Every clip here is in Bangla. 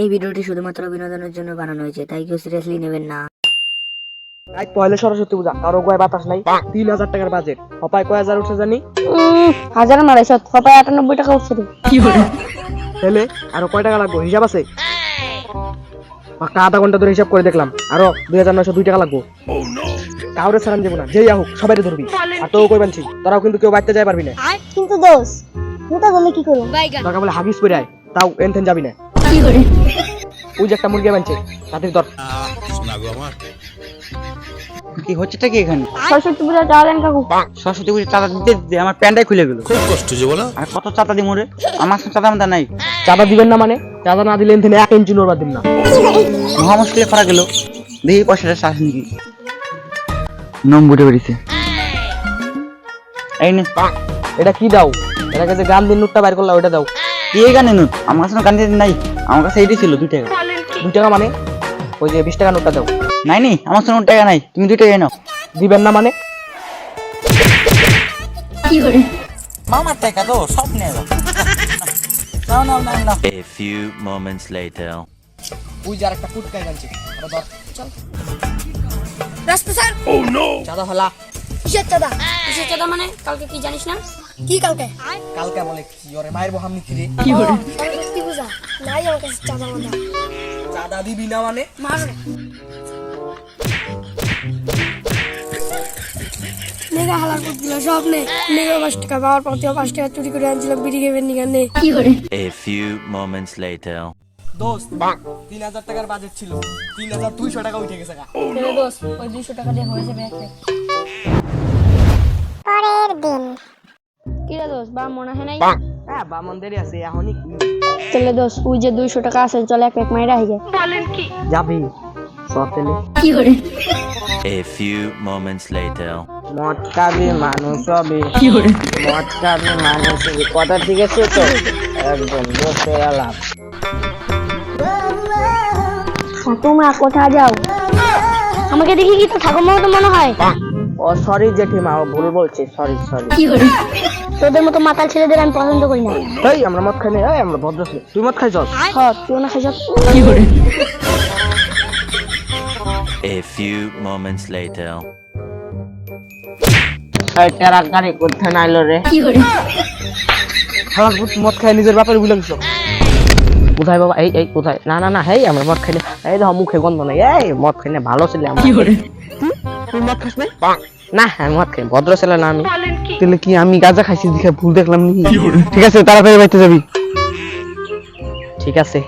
এই ভিডিওটি শুধুমাত্র বিনোদনের জন্য বানানো হয়েছে তাই কেউ সিরিয়াসলি নেবেন না। আজ পয়লা সরস্বতী পূজা কারও গয় বাতাস নাই তিন হাজার টাকার বাজেট হপায় কয় হাজার উঠছে জানি? হাজার মারাইছ সবাই আটানব্বই টাকা উঠছে রে তাহলে আরও কয় টাকা লাগবো? হিসাব আছে? পাক্কা আধা ঘণ্টা ধরে হিসাব করে দেখলাম। আরও দুই হাজার নয়শো দুই টাকা লাগবো। কাউরে সারান যাব না। যেই আহুক সবাই ধরবি। আর তো কই বানছি? তোরাও কিন্তু কেউ বাড়তে যাই পারবি না। কিন্তু দোষ মোটা বলে কি করব? টাকা বলে হাগিস করে আয়। তাও এনথেন যাবি না। ওই যে একটা মুরগি বানছে তাদের ধর। কি হচ্ছেটা কি এখানে? সরস্বতী পূজা যাওয়া দেন কাকু। সরস্বতী পুজো চাঁদা দিতে দিতে আমার প্যান্টাই খুলে গেল। খুব কষ্ট যে বলো। আর কত চাঁদা দিই মোরে আমার কাছে চাঁদা মাদা নাই। চাঁদা দিবেন না মানে? চাঁদা না দিলে এনথেন এক ইঞ্চি নোরবা দিন না। মহা মুশকিলে ফারা গেল। দেখি পয়সাটা শ্বাস নাকি? নম্বরে বেরিয়েছে। এই নে। এটা কি দাও? এটাকে যে গান দিন নোটটা বাইর করলা ওটা দাও। কি এই গানে নুন আমার কাছে গান নাই। আমার কাছে এইটাই ছিল দুই টাকা। দুই টাকা মানে? ওই যে বিশ টাকা নোটটা দাও। নাই নি আমার কাছে কোনো টাকা নাই তুমি দুই টাকা নাও। দিবেন না মানে? মামার টাকা তো সব নিয়ে নাও। নাও নাও নাও. ওই যে আরেকটা ফুটকাই চল। রাস্তা স্যার চাঁদা হলা কিসের চাঁদা কিসের চাঁদা মানে? কালকে কি জানিস না? কি কালকে? কালকে বলে কি? ওরে মায়ের বহাম নিচ্ছি রে। সরস্বতী পূজা? নাই আমার কাছে চাঁদা মাদা চাঁদা দিবি না মানে? মার। নেগা হালার করে দিল সব নে। নেগা পাঁচ টাকা বাবার পাঁচ টাকা চুরি করে আনছিলাম বিড়ি খেবেন নিগানে কি করে? A few moments later. দোস্ত তিন হাজার টাকার বাজেট ছিল। তিন হাজার দুইশো টাকা উঠে গেছে। ওই দুইশো টাকা দিয়ে হয়ে যাবে দোষ বা মনে হয় নাই হ্যাঁ বামনদেরই আছে এখনই কি চলে দোষ ওই যে দুইশো টাকা আছে চলে এক এক মাইরা হয়ে যায় যাবি সব তেলে A few moments later. মদ খাবি মানুষ হবে মদ খাবি মানুষ হবে কথা ঠিক আছে তো একদম বসে কোথায় যাও আমাকে দেখি কি তো ঠাকুর মতো মনে হয় ও সরি জেঠিমা ও ভুল বলছে সরি সরি তোদের মতো মাতাল ছেলেদের আমি পছন্দ করি না। এই আমরা মদ খাই না। এই আমরা ভদ্র ছেলে তুই মদ খাই চল হ তুই না খাইছ। A few moments later. টেরা গাড়ি কোথায় নাইলো রে? আমার ভূত মদ খাই নিজের বাপের ভুলে গেছো। কোথায় বাবা? এই এই কোথায়? না না না হেই আমরা মদ খাই না। এই দেখো মুখে গন্ধ নাই। এই মদ খাই না ভালো ছেলে আমার। তুই মদ খাস নাই? না আমি মদ খাই ভদ্র ছেলে না আমি। তাহলে কি আমি গাঁজা খাইছি দেখে ভুল দেখলাম নি ঠিক আছে তাড়াতাড়ি বাইতে যাবি। ঠিক আছে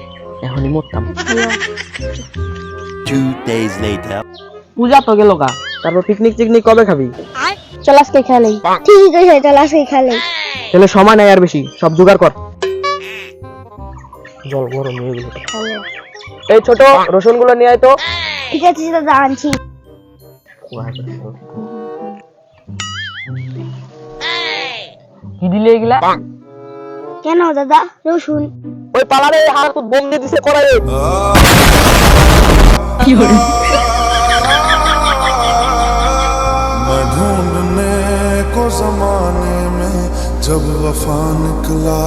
এখনই মরতাম. পূজা তো গেল গা। তারপর পিকনিক টিকনিক কবে খাবি? চল আজকে খেলে ঠিক আছে চল আজকে খেলে তাহলে সময় নাই আর বেশি সব জোগাড় কর। জল গরম হয়ে গেল। এই ছোট রসুনগুলো নিয়ে আয় তো। ঠিক আছে দাদা আনছি। দিলে এগুলা কেন দাদা রসুন ওই পালারে হাত বোম দিয়ে দিছে করে मैं ढूंढने को जमाने में जब वफा निकला